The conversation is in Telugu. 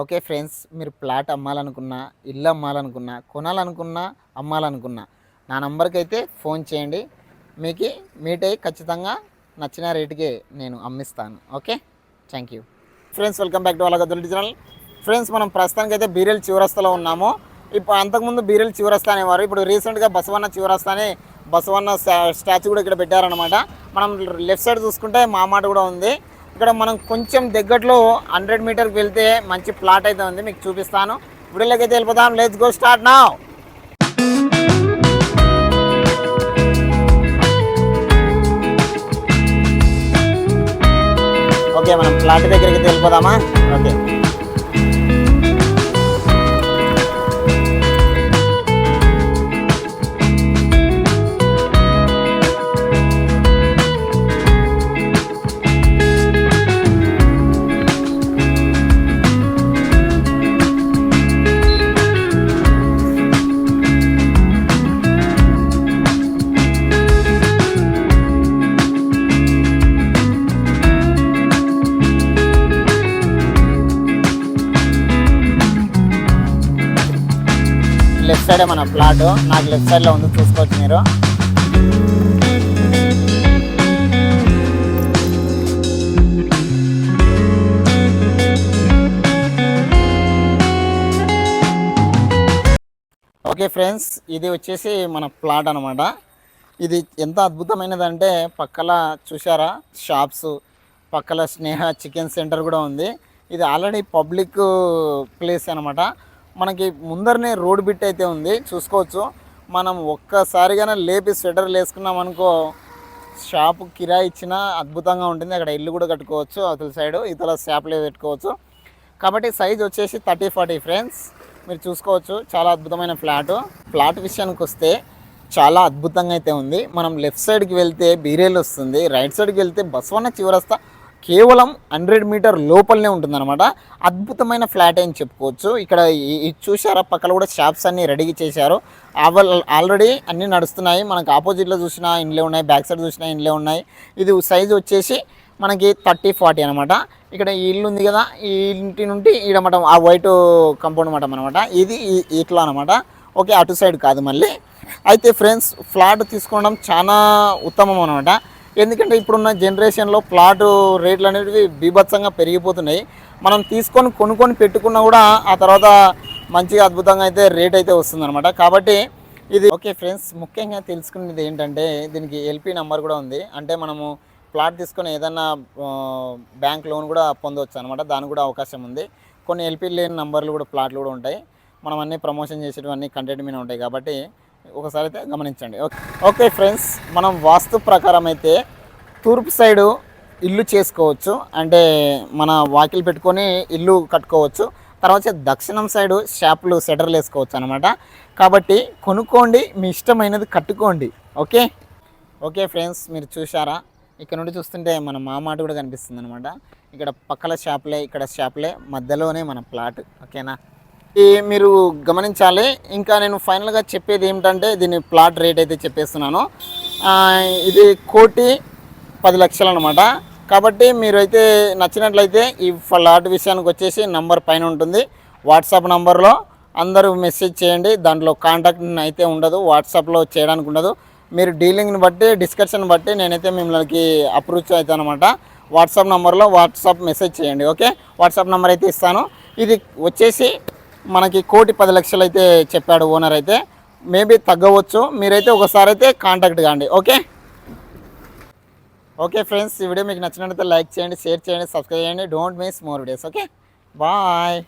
ఓకే ఫ్రెండ్స్ మీరు ప్లాట్ అమ్మాలనుకున్నా ఇల్లు అమ్మాలనుకున్నా కొనాలనుకున్నా అమ్మాలనుకున్నా నా నంబర్కి అయితే ఫోన్ చేయండి. మీకు మీట్ అయ్యి ఖచ్చితంగా నచ్చిన రేటుకి నేను అమ్మిస్తాను. Okay? Thank you friends welcome back to వాళ్ళ గదుల ఫ్రెండ్స్ మనం ప్రస్తుతానికి అయితే బీరెల్ చివరస్తలో ఉన్నాము. ఇప్పుడు అంతకుముందు బీరెల్ చివరస్తా అనేవారు. ఇప్పుడు రీసెంట్గా బసవన్న చివరస్తాని బసవన్న స్టాచ్యూ కూడా ఇక్కడ పెట్టారనమాట మనం లెఫ్ట్ సైడ్ చూసుకుంటే మా మాట కూడా ఉంది. ఇక్కడ మనం కొంచెం దగ్గరలో హండ్రెడ్ మీటర్కి వెళ్తే మంచి ప్లాట్ అయితే ఉంది మీకు చూపిస్తాను. వీడియోలోకి అయితే వెళ్ళిపోతాం లెట్స్ గో స్టార్ట్ నా ఓకే మనం ప్లాట్ దగ్గరికి వెళ్ళిపోదామా? ఓకే లెఫ్ట్ సైడే మన ప్లాట్ నాకు లెఫ్ట్ సైడ్లో ఉంది చూసుకోవచ్చు మీరు. ఓకే ఫ్రెండ్స్ ఇది వచ్చేసి మన ప్లాట్ అనమాట ఇది ఎంత అద్భుతమైనదంటే పక్కల చూసారా షాప్స్ పక్కల స్నేహ చికెన్ సెంటర్ కూడా ఉంది. ఇది ఆల్రెడీ పబ్లిక్ ప్లేస్ అనమాట మనకి ముందరనే రోడ్ బిట్ అయితే ఉంది చూసుకోవచ్చు. మనం ఒక్కసారిగానే లేపి స్వెటర్ వేసుకున్నాం అనుకో షాపు కిరాయి ఇచ్చినా అద్భుతంగా ఉంటుంది. అక్కడ ఇల్లు కూడా కట్టుకోవచ్చు అవతల సైడ్ ఇతల షాప్లో పెట్టుకోవచ్చు. కాబట్టి సైజ్ వచ్చేసి థర్టీ ఫార్టీ ఫ్రెండ్స్. మీరు చూసుకోవచ్చు చాలా అద్భుతమైన ఫ్లాట్. ఫ్లాట్ విషయానికి వస్తే చాలా అద్భుతంగా అయితే ఉంది. మనం లెఫ్ట్ సైడ్కి వెళ్తే బీరేలు వస్తుంది రైట్ సైడ్కి వెళ్తే బసవన్న చివరస్తా కేవలం హండ్రెడ్ మీటర్ లోపలనే ఉంటుందన్నమాట. అద్భుతమైన ఫ్లాట్ అని చెప్పుకోవచ్చు. ఇక్కడ ఇది చూసారా పక్కన కూడా షాప్స్ అన్ని రెడీ చేశారు. ఆల్రెడీ అన్నీ నడుస్తున్నాయి. మనకు ఆపోజిట్లో చూసినా ఇండ్లే ఉన్నాయి. బ్యాక్ సైడ్ చూసినా ఇండ్లే ఉన్నాయి. ఇది సైజ్ వచ్చేసి మనకి థర్టీ ఫార్టీ అనమాట ఇక్కడ ఈ ఇల్లు ఉంది కదా? ఈ ఇంటి నుండి ఈడ మటం ఆ వైట్ కంపౌండ్ మటం అనమాట ఇది ఇట్లా అనమాట ఓకే అటు సైడ్ కాదు మళ్ళీ. అయితే ఫ్రెండ్స్ ఫ్లాట్ తీసుకోవడం చాలా ఉత్తమం అనమాట ఎందుకంటే ఇప్పుడున్న జనరేషన్లో ప్లాట్ రేట్లు అనేవి బీభత్సంగా పెరిగిపోతున్నాయి. మనం తీసుకొని కొనుక్కొని పెట్టుకున్నా కూడా ఆ తర్వాత మంచిగా అద్భుతంగా అయితే రేట్ అయితే వస్తుందన్నమాట. కాబట్టి ఇది ఓకే ఫ్రెండ్స్ ముఖ్యంగా తెలుసుకునేది ఏంటంటే దీనికి ఎల్పి నెంబర్ కూడా ఉంది. అంటే మనము ప్లాట్ తీసుకొని ఏదన్నా బ్యాంక్ లోన్ కూడా పొందవచ్చు అనమాట దానికి కూడా అవకాశం ఉంది. కొన్ని ఎల్పి లేని నంబర్లు కూడా ప్లాట్లు కూడా ఉంటాయి. మనం అన్ని ప్రమోషన్ చేసేటివన్నీ కంటెంట్ మీద ఉంటాయి కాబట్టి ఒకసారి అయితే గమనించండి. ఓకే ఓకే ఫ్రెండ్స్ మనం వాస్తు ప్రకారం అయితే తూర్పు సైడు ఇల్లు చేసుకోవచ్చు. అంటే మన వాకిలు పెట్టుకొని ఇల్లు కట్టుకోవచ్చు. తర్వాత దక్షిణం సైడు షాపులు సెటర్లు వేసుకోవచ్చు అనమాట కాబట్టి కొనుక్కోండి మీ ఇష్టమైనది కట్టుకోండి. ఓకే? ఓకే ఫ్రెండ్స్ మీరు చూసారా ఇక్కడ నుండి చూస్తుంటే మన మామాట కూడా కనిపిస్తుంది అనమాట ఇక్కడ పక్కల షాపులే ఇక్కడ షాపులే మధ్యలోనే మన ప్లాట్. ఓకేనా? మీరు గమనించాలి. ఇంకా నేను ఫైనల్గా చెప్పేది ఏమిటంటే దీని ప్లాట్ రేట్ అయితే చెప్పేస్తున్నాను. ఇది కోటి పది లక్షలు అనమాట కాబట్టి మీరైతే నచ్చినట్లయితే ఈ ఫ్లాట్ విషయానికి వచ్చేసి నంబర్ పైన ఉంటుంది. వాట్సాప్ నంబర్లో అందరూ మెసేజ్ చేయండి. దాంట్లో కాంటాక్ట్ అయితే ఉండదు వాట్సాప్లో చేయడానికి ఉండదు. మీరు డీలింగ్ని బట్టి డిస్కషన్ బట్టి నేనైతే మిమ్మల్ని అప్రూచ్ అవుతాను అనమాట వాట్సాప్ నెంబర్లో వాట్సాప్ మెసేజ్ చేయండి ఓకే? వాట్సాప్ నెంబర్ అయితే ఇస్తాను. ఇది వచ్చేసి మనకి కోటి పది లక్షలు అయితే చెప్పాడు ఓనర్ అయితే. మేబీ తగ్గవచ్చు. మీరైతే ఒకసారి అయితే కాంటాక్ట్ కాండి. ఓకే? ఓకే ఫ్రెండ్స్ ఈ వీడియో మీకు నచ్చినట్లయితే లైక్ చేయండి షేర్ చేయండి సబ్స్క్రైబ్ చేయండి. Don't miss more videos okay? Bye.